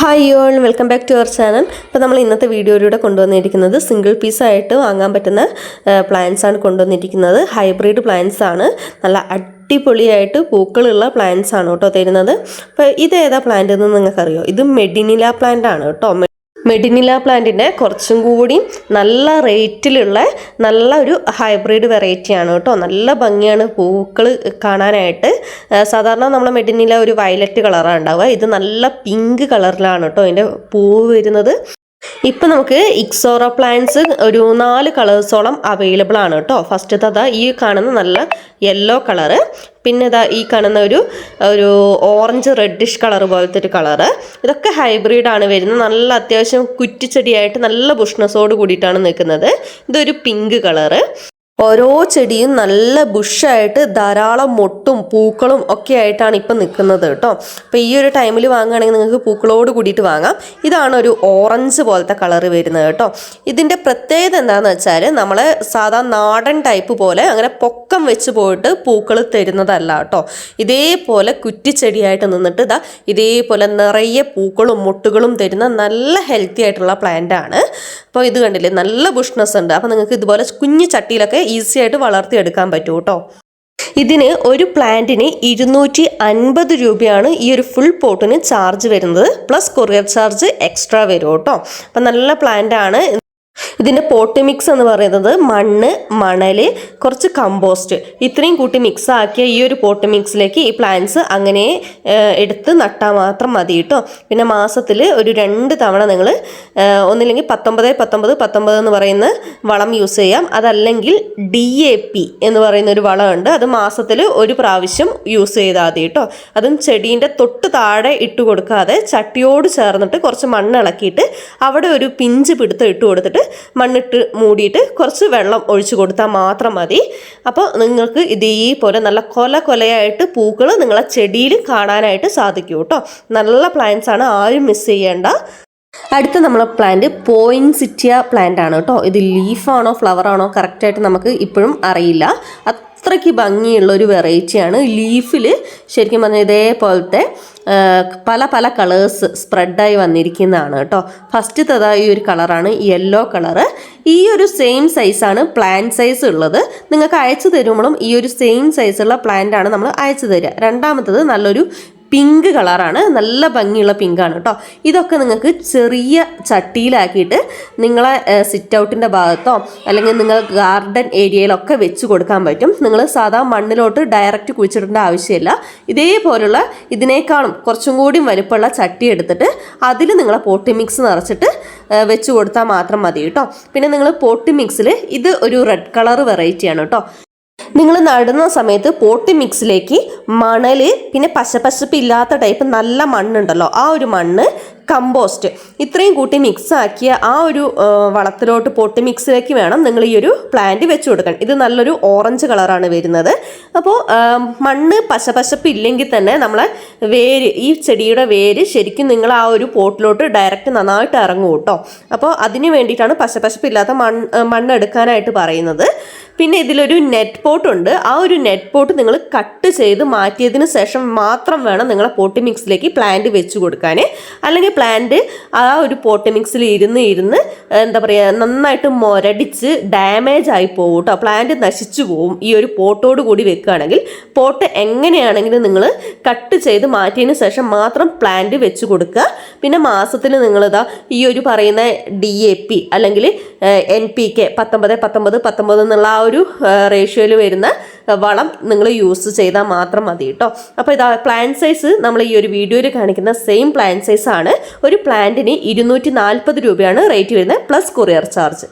Hi all welcome back to our channel അപ്പോൾ നമ്മൾ ഇന്നത്തെ വീഡിയോയിലൂടെ കൊണ്ടുവന്നിരിക്കുന്നത് സിംഗിൾ പീസായിട്ട് വാങ്ങാൻ പറ്റുന്ന പ്ലാന്റ്സ് ആണ് കൊണ്ടുവന്നിരിക്കുന്നത്. ഹൈബ്രിഡ് പ്ലാന്റ്സ് ആണ്. നല്ല അടിപൊളിയായിട്ട് പൂക്കളുള്ള പ്ലാന്റ്സ് ആണ് കേട്ടോ തരുന്നത്. അപ്പോൾ ഇത് ഏതാ പ്ലാന്റ് എന്ന് നിങ്ങൾക്കറിയോ? ഇത് മെഡിനില പ്ലാന്റ് ആണ് കേട്ടോ. മെഡിനില പ്ലാന്റിന്റെ കുറച്ചും കൂടി നല്ല റേറ്റിലുള്ള നല്ല ഒരു ഹൈബ്രിഡ് വെറൈറ്റിയാണ് കേട്ടോ. നല്ല ഭംഗിയാണ് പൂക്കൾ കാണാനായിട്ട്. സാധാരണ നമ്മൾ മെഡിനില ഒരു വയലറ്റ് കളറാണ് ഉണ്ടാവുക. ഇത് നല്ല പിങ്ക് കളറിലാണ് കേട്ടോ. അതിന്റെ പൂവ് വരുന്നത്. ഇപ്പം നമുക്ക് ഇക്സോറ പ്ലാന്റ്സ് ഒരു നാല് കളേഴ്സോളം അവൈലബിൾ ആണ് കേട്ടോ. ഫസ്റ്റ് അതാ ഈ കാണുന്ന നല്ല യെല്ലോ കളറ് പിന്നെ ഇതാ ഈ കാണുന്ന ഒരു ഒരു ഓറഞ്ച് റെഡിഷ് കളർ പോലത്തെ ഒരു കളറ് ഇതൊക്കെ ഹൈബ്രിഡ് ആണ് വരുന്നത്. നല്ല അത്യാവശ്യം കുറ്റിച്ചെടിയായിട്ട് നല്ല ബുഷ്ണസോട് കൂടിയിട്ടാണ് നിൽക്കുന്നത്. ഇതൊരു പിങ്ക് കളറ് ഓരോ ചെടിയും നല്ല ബുഷായിട്ട് ധാരാളം മൊട്ടും പൂക്കളും ഒക്കെ ആയിട്ടാണ് ഇപ്പം നിൽക്കുന്നത് കേട്ടോ. അപ്പോൾ ഈ ഒരു ടൈമിൽ വാങ്ങുകയാണെങ്കിൽ നിങ്ങൾക്ക് പൂക്കളോട് കൂടിയിട്ട് വാങ്ങാം. ഇതാണ് ഒരു ഓറഞ്ച് പോലത്തെ കളർ വരുന്നത് കേട്ടോ. ഇതിന്റെ പ്രത്യേകത എന്താണെന്ന് വെച്ചാൽ നമ്മൾ സാധാ നാടൻ ടൈപ്പ് പോലെ അങ്ങനെ പൊക്കം വെച്ച് പോയിട്ട് പൂക്കൾ തരുന്നതല്ല കേട്ടോ. ഇതേപോലെ കുറ്റിച്ചെടിയായിട്ട് നിന്നിട്ട് ഇതാ ഇതേപോലെ നിറയെ പൂക്കളും മുട്ടുകളും തരുന്ന നല്ല ഹെൽത്തി ആയിട്ടുള്ള പ്ലാന്റ് ആണ്. അപ്പോൾ ഇത് കണ്ടില്ലേ നല്ല ബുഷ്നസ് ഉണ്ട്. അപ്പോൾ നിങ്ങൾക്ക് ഇതുപോലെ കുഞ്ഞു ചട്ടിയിലൊക്കെ ഈസി ആയിട്ട് വളർത്തിയെടുക്കാൻ പറ്റും കേട്ടോ. ഇതിന് ഒരു പ്ലാന്റിന് ഇരുന്നൂറ്റി അൻപത് രൂപയാണ് ഈ ഒരു ഫുൾ പോട്ടിന് ചാർജ് വരുന്നത്. പ്ലസ് കൊറിയർ ചാർജ് എക്സ്ട്രാ വരും കേട്ടോ. അപ്പം നല്ല പ്ലാന്റ് ആണ്. ഇതിന്റെ പോട്ട് മിക്സ് എന്ന് പറയുന്നത് മണ്ണ് മണൽ കുറച്ച് കമ്പോസ്റ്റ് ഇത്രയും കൂട്ടി മിക്സ് ആക്കിയ ഈ ഒരു പോട്ട് മിക്സിലേക്ക് ഈ പ്ലാന്റ്സ് അങ്ങനെ എടുത്ത് നട്ടാൽ മാത്രം മതി കേട്ടോ പിന്നെ മാസത്തിൽ ഒരു രണ്ട് തവണ നിങ്ങൾ ഒന്നില്ലെങ്കിൽ പത്തൊമ്പത് പത്തൊമ്പത് പത്തൊമ്പത് എന്ന് പറയുന്ന വളം യൂസ് ചെയ്യാം. അതല്ലെങ്കിൽ ഡി എ പി എന്ന് പറയുന്ന ഒരു വളമുണ്ട്. അത് മാസത്തിൽ ഒരു പ്രാവശ്യം യൂസ് ചെയ്താൽ മതി കേട്ടോ അതും ചെടീന്റെ തൊട്ട് താഴെ ഇട്ട് കൊടുക്കാതെ ചട്ടിയോട് ചേർന്നിട്ട് കുറച്ച് മണ്ണ് ഇളക്കിയിട്ട് അവിടെ ഒരു പിഞ്ച് പിടുത്തം ഇട്ട് കൊടുത്തിട്ട് മണ്ണിട്ട് മൂടിയിട്ട് കുറച്ച് വെള്ളം ഒഴിച്ചു കൊടുത്താൽ മാത്രം മതി. അപ്പോൾ നിങ്ങൾക്ക് ഇതേപോലെ നല്ല കൊല കൊലയായിട്ട് പൂക്കൾ നിങ്ങളെ ചെടിയിൽ കാണാനായിട്ട് സാധിക്കും കേട്ടോ. നല്ല പ്ലാന്റ്സ് ആണ് ആരും മിസ് ചെയ്യേണ്ട. അടുത്ത നമ്മളെ പ്ലാന്റ് പോയിൻസിറ്റിയ പ്ലാന്റ് ആണ് കേട്ടോ. ഇത് ലീഫാണോ ഫ്ലവർ ആണോ കറക്റ്റായിട്ട് നമുക്ക് ഇപ്പോഴും അറിയില്ല. അത്രയ്ക്ക് ഭംഗിയുള്ള ഒരു വെറൈറ്റിയാണ് ലീഫിൽ ശരിക്കും പറഞ്ഞാൽ ഇതേപോലത്തെ പല പല കളേഴ്സ് സ്പ്രെഡായി വന്നിരിക്കുന്നതാണ് കേട്ടോ. ഫസ്റ്റ് തഥാ ഈ ഒരു കളറാണ് യെല്ലോ കളറ്. ഈ ഒരു സെയിം സൈസാണ് പ്ലാന്റ് സൈസ് ഉള്ളത്. നിങ്ങൾക്ക് അയച്ചു തരുമ്പോഴും ഈ ഒരു സെയിം സൈസുള്ള പ്ലാന്റ് ആണ് നമ്മൾ അയച്ചു തരിക. രണ്ടാമത്തത് നല്ലൊരു പിങ്ക് കളറാണ്. നല്ല ഭംഗിയുള്ള പിങ്കാണ് കേട്ടോ. ഇതൊക്കെ നിങ്ങൾക്ക് ചെറിയ ചട്ടിയിലാക്കിയിട്ട് നിങ്ങളെ സിറ്റ് ഔട്ടിന്റെ ഭാഗത്തോ അല്ലെങ്കിൽ നിങ്ങൾ ഗാർഡൻ ഏരിയയിലൊക്കെ വെച്ച് കൊടുക്കാൻ പറ്റും. നിങ്ങൾ സാധാ മണ്ണിലോട്ട് ഡയറക്റ്റ് കുഴിച്ചിടേണ്ട ആവശ്യമില്ല. ഇതേപോലുള്ള ഇതിനേക്കാളും കുറച്ചും കൂടി വലുപ്പമുള്ള ചട്ടി എടുത്തിട്ട് അതിൽ നിങ്ങളെ പോട്ടി മിക്സ് നിറച്ചിട്ട് വെച്ച് കൊടുത്താൽ മാത്രം മതി കേട്ടോ. പിന്നെ നിങ്ങൾ പോട്ടി മിക്സിൽ ഇത് ഒരു റെഡ് കളർ വെറൈറ്റിയാണ് കേട്ടോ. നിങ്ങൾ നടുന്ന സമയത്ത് പോട്ടി മിക്സിലേക്ക് മണൽ പിന്നെ പശപശപ്പ് ഇല്ലാത്ത ടൈപ്പ് നല്ല മണ്ണുണ്ടല്ലോ ആ ഒരു മണ്ണ് കമ്പോസ്റ്റ്. ഇത്രയും കൂട്ടി മിക്സാക്കിയ ആ ഒരു വളത്തിലോട്ട് പൊട്ടി മിക്സിലേക്ക് വേണം നിങ്ങൾ ഈ ഒരു പ്ലാന്റ് വെച്ച് കൊടുക്കാൻ. ഇത് നല്ലൊരു ഓറഞ്ച് കളറാണ് വരുന്നത്. അപ്പോൾ മണ്ണ് പശപശപ്പ് ഇല്ലെങ്കിൽ തന്നെ നമ്മളെ വേര് ഈ ചെടിയുടെ വേര് ശരിക്കും നിങ്ങൾ ആ ഒരു പോട്ടിലോട്ട് ഡയറക്റ്റ് നന്നായിട്ട് ഇറങ്ങും കേട്ടോ. അപ്പോൾ അതിന് വേണ്ടിയിട്ടാണ് പശപശപ്പ് ഇല്ലാത്ത മണ്ണ് മണ്ണ് എടുക്കാനായിട്ട് പറയുന്നത്. പിന്നെ ഇതിലൊരു നെറ്റ് പോട്ട് ഉണ്ട്. ആ ഒരു നെറ്റ് പോട്ട് നിങ്ങൾ കട്ട് ചെയ്ത് മാറ്റിയതിന് ശേഷം മാത്രം വേണം നിങ്ങളെ പോട്ടി മിക്സിലേക്ക് പ്ലാന്റ് വെച്ച് കൊടുക്കാൻ. അല്ലെങ്കിൽ പ്ലാന്റ് ആ ഒരു പോട്ട് മിക്സിൽ ഇരുന്ന് ഇരുന്ന് എന്താ പറയുക നന്നായിട്ട് മുരടിച്ച് ഡാമേജ് ആയി പോകും കേട്ടോ പ്ലാന്റ് നശിച്ചു പോകും ഈ ഒരു പോട്ടോട് കൂടി വെക്കുകയാണെങ്കിൽ പോട്ട് എങ്ങനെയാണെങ്കിലും നിങ്ങൾ കട്ട് ചെയ്ത് മാറ്റിയതിന് ശേഷം മാത്രം പ്ലാന്റ് വെച്ച് കൊടുക്കുക. പിന്നെ മാസത്തിൽ നിങ്ങളിതാ ഈ ഒരു പറയുന്ന ഡി എ പി അല്ലെങ്കിൽ എൻ പി കെ പത്തൊമ്പത് പത്തൊമ്പത് പത്തൊമ്പത് എന്നുള്ള ആ ഒരു റേഷ്യോയിൽ വരുന്ന വളം നിങ്ങൾ യൂസ് ചെയ്താൽ മാത്രം മതി കേട്ടോ അപ്പോൾ ഇതാ പ്ലാന്റ് സൈസ് നമ്മൾ ഈ ഒരു വീഡിയോയിൽ കാണിക്കുന്ന സെയിം പ്ലാന്റ് സൈസ് ആണ്. ഒരു പ്ലാന്റിന് ഇരുന്നൂറ്റി നാൽപ്പത് രൂപയാണ് റേറ്റ് വരുന്നത് പ്ലസ് കൊറിയർ ചാർജ്